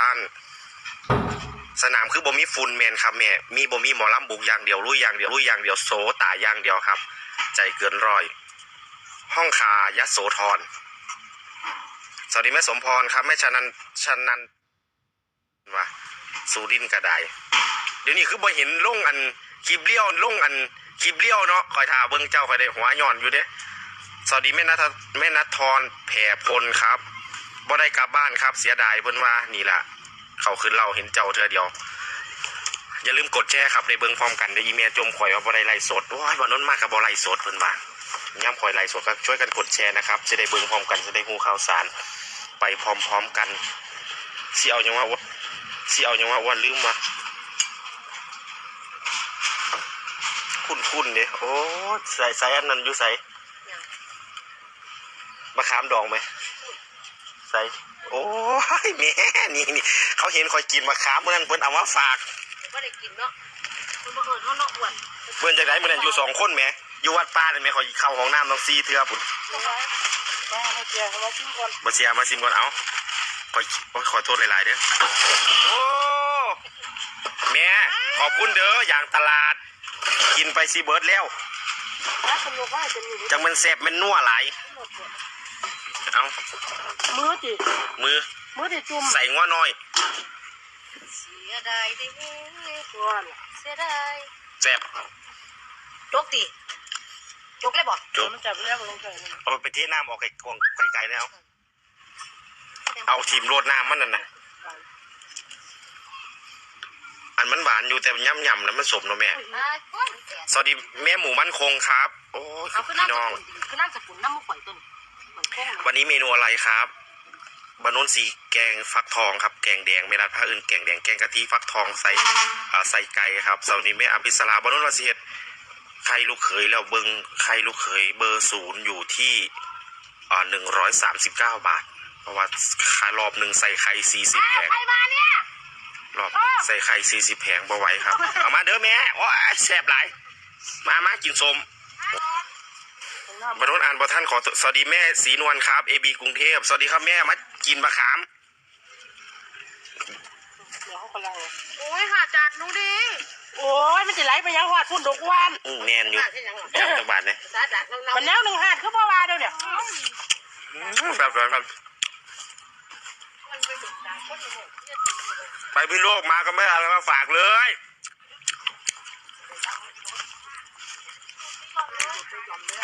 ท่าน สนามคือบ่มีฝุ่นแมนครับแม่มีบ่มีหมอลำบุกอย่างเดียวลุยอย่างเดียวลุยอย่างเดียวโซตายอย่างเดียวครับ ใจเกินร้อย ห้องขายะโสธรสวัสดีแม่สมพรครับแม่ชนันชนันว่าสูดินกระไดเดี๋ยวนี้คือบ่เห็นลงอันคลิปเลี้ยวลงอันคลิปเลี้ยวเนาะคอยท่าเบิ่งเจ้าคอยได้หัวย้อนอยู่เด้สวัสดีแม่นัทแม่นัททรแผ่พลครับบ่ได้กลับบ้านครับเสียดายเพิ่นว่านี่แหละ เขาขึ้นเราเห็นเจ้าเธอเดียว อย่าลืมกดแชร์ครับในเบิ้งพร้อมกันได้อีเมลจมข่อยว่าบ่ได้ไล่สดว้ายวันนั้นมากกับบ่ไล่สดเพิ่นว่าย่ำข่อยไล่สดก็ช่วยกันกดแชร์นะครับจะได้เบิ้งพร้อมกันจะได้ฮู้ข่าวสาร ไปพร้อมๆกันสิเอายังว่าอ้วนสิเอายังว่าอ้วันลืมมาคุ้นๆเด้โอ้ใส่ใส่อันนั้นอยู่ใส่มะขามดองไหมใส่ โอ้ยแม่นี่นี่เขาเห็นคอยกินมะขามเมื่อนั้นเพิ่นเอามาฝากไม่ได้กินเนาะมันบังเอิญว่าเนาะอ้วนเพื่อนจากไหนเมื่อนั้นอยู่สองคนแหมอยู่วัดป้าเลยแหมขอยเข้าห้องน้ำต้องซีเทือปุ่นแม่ให้เจียมาชิมก่อนมาเชียร์มาซิมก่อนเอาขอยโอ้ยขอโทษหลายๆเด้อโอ้แม่ขอบคุณเด้ออย่างตลาด กินไปซีเบิร์ดแล้วถ้าสนุกว่าจะมีจังมันแซ่บมันนัวหลาย เอามือจิมือ มือจิจุ่มใส่ง้อน้อยเสียดายดิก่อนเสียดายแซ่บจกดิจกเลยบ่จบมันจับเรื่องลงใจเอาไปเทน้ำออกไก่กองไก่ๆแล้วเอาทีมโรดน้ำมันนั่นนะอันมันหวานอยู่แต่มันย่ำๆนะมันสมเนาะแม่สวัสดีแม่หมูมั่นคงครับ โอ้ยเอาขึ้นพี่น้ำน้องขึ้นน้ำจากฝุ่นน้ำมุกข่อยต้นข่อยโค้ง วันนี้เมนูอะไรครับบานนนสีแกงฟักทองครับ แกงแดงไม่รัดผ้าอื่นแกงแดงแกงกะทิฟักทองใส่อ่าใส่ไก่ครับสวัสดีแม่อภิสราบานนนวาสิเฮ็ดไข่ลูกเขยแล้วเบิงไข่ลูกเขยเบอร์ศูนย์อยู่ที่อ่าหนึ่งร้อยสามสิบเก้าบาทเพราะว่าขายรอบหนึ่งใส่ไข่สี่สิบแผงใครมาเนี่ยรอบหนึ่งใส่ไข่สี่สิบแผงบ่ไหวครับ เอามาเด้อแม่โอ้ยแซ่บหลายมามากินสม บรรลุอ่านบอท่านขอสวัสดีแม่สีนวลครับเอบีกรุงเทพสวัสดีครับแม่มากินมะขามเดี๋ยวเขากำลังโอ้ยหาจัดหนูดิโอ้ยมันจะไหลไปยังหอดพุ่นดอกวานอืมแน่นอยู่จับจังบาทเนี่ยมันแนวหนึ่งหาดคือบ่วาเดียวเนี่ยอืมแบบแบบแบบไปพี่โลกมาก็ไม่เอาอะไรมาฝากเลย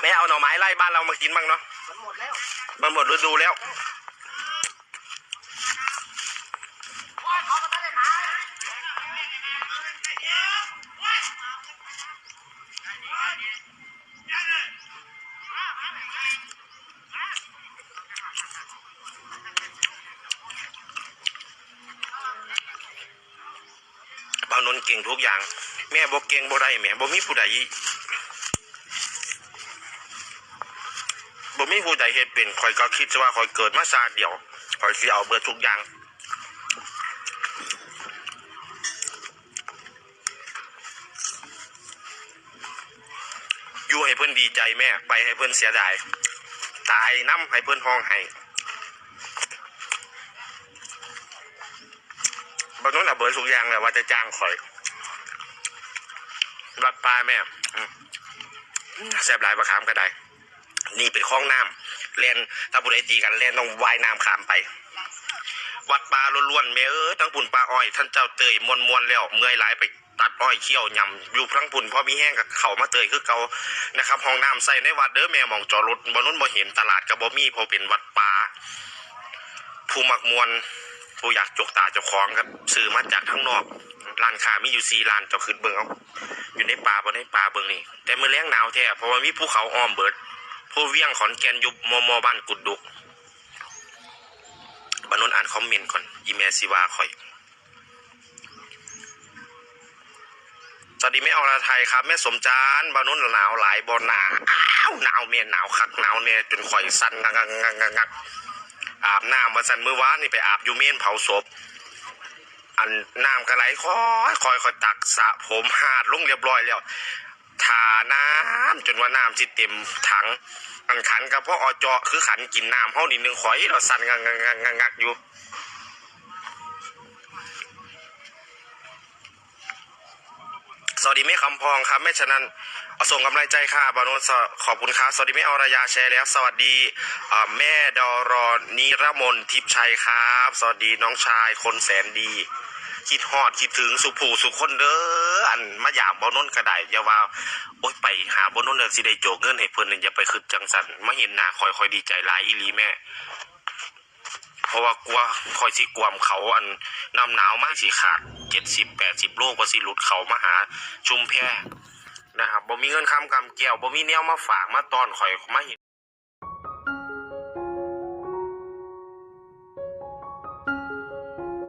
แม่เอาหน่อไม้ไล่บ้านเรามากินบ้างเนาะ มันหมดแล้ว มันหมดฤดูแล้วบางนนเก่งทุกอย่าง แม่บอกเก่งบ่ได้แม่บ่มีผู้ใด บ่มีผู้ใดเฮ็ดเป็นขอยก็คิดว่าขอยเกิดมาชาเดียวขอยสิเอาเบิดทุกอย่างอยู่ให้เพิ่อนดีใจแม่ไปให้เพิ่อนเสียดายตายน้ำให้เพิ่อนห้องให้บางนู้นอะเบิร์ดทุกอย่างแหละว่าจะจ้างข่อยรัดปลาแม่แซ่บหลายประคามก็ได้ นี่เป็นคลองน้ำเล่นถ้าบุได้ตีกันเล่นต้องว่ายน้ำข้ามไป วัดปลาล้วนๆแม่เออทั้งปุ่นปลาอ้อย ท่านเจ้าเตยมวนมวนแล้วเมื่อยหลายไปตัดอ้อยเคี่ยวยำอยู่ทั้งปุ่นพอมีแห้งกับเขามาเตยคือเกานะครับห้องน้ำใส่ในวัดเด้อแม่มองจอรถบนนู้นบ่เห็นตลาดกับบ่มีพอเป็นวัดปลาผู้มักมวนผู้อยากจกตาเจ้าของครับซื้อมาจากข้างนอกร้านค้ามีอยู่สี่ร้านเจ้าขึ้นเบิงเอาอยู่ในป่าบ่ในป่าเบิงนี่แต่เมื่อแรงหนาวแท้เพราะว่ามีภูเขาอ้อมเบิด ผู้เวียงขอนแก่นยุบมอมอบ้านกุดดุกบานนอ่านคอมเมนต์ก่อนอีเมลสิวาคอยสวัสดีแม่อรไทยครับ แม่สมจานบานนนหนาวหลายบอหนาวหนาวเมียหนาวคักหนาวเนี่ยจนข่อยสั่นงักงักงักงักงักอาบน้ำมาสั่นมือวานนี่ไปอาบอยู่เมนเผาศพอันน้ำกระไหลคอยคอยคอยตักสระผมหาดลงเรียบร้อยแล้ว ทาน้ำจนว่าน้ำสิเต็มถังอันขันกับพ่ออจอคือขันกินน้ำเฮานี่หนึ่งข่อยเราสั่นงักงักงักงักอยู่สวัสดีแม่คำพองครับแม่ฉะนั้นส่งกำลังใจค่ะบานุสขอบคุณค่ะสวัสดีแม่อรยาแชร์แล้ว สวัสดีแม่ดอรอนิรมนทิพชัยครับ สวัสดีน้องชายคนแสนดี คิดฮอดคิดถึงสุผูสุคนเด้ออันมาหยามบอนนกระไดอย่าว่าโอ๊ยไปหาบอนนท์เลยสิได้โจกเงินให้เพิ่นนี่อย่าไปคิดจังสันมาเห็นหน้าคอยคอยดีใจหลายอีหลีแม่ เพราะว่ากลัวคอยสิกวมเขาอันน้ำหนาวมากสิขาดเจ็ดสิบแปดสิบโลกว่าสิหลุดเขามาหาชุมแพนะครับบ่มีเงินคำกำเกี่ยวบ่มีแนวมาฝากมาตอนข่อยมาเห็น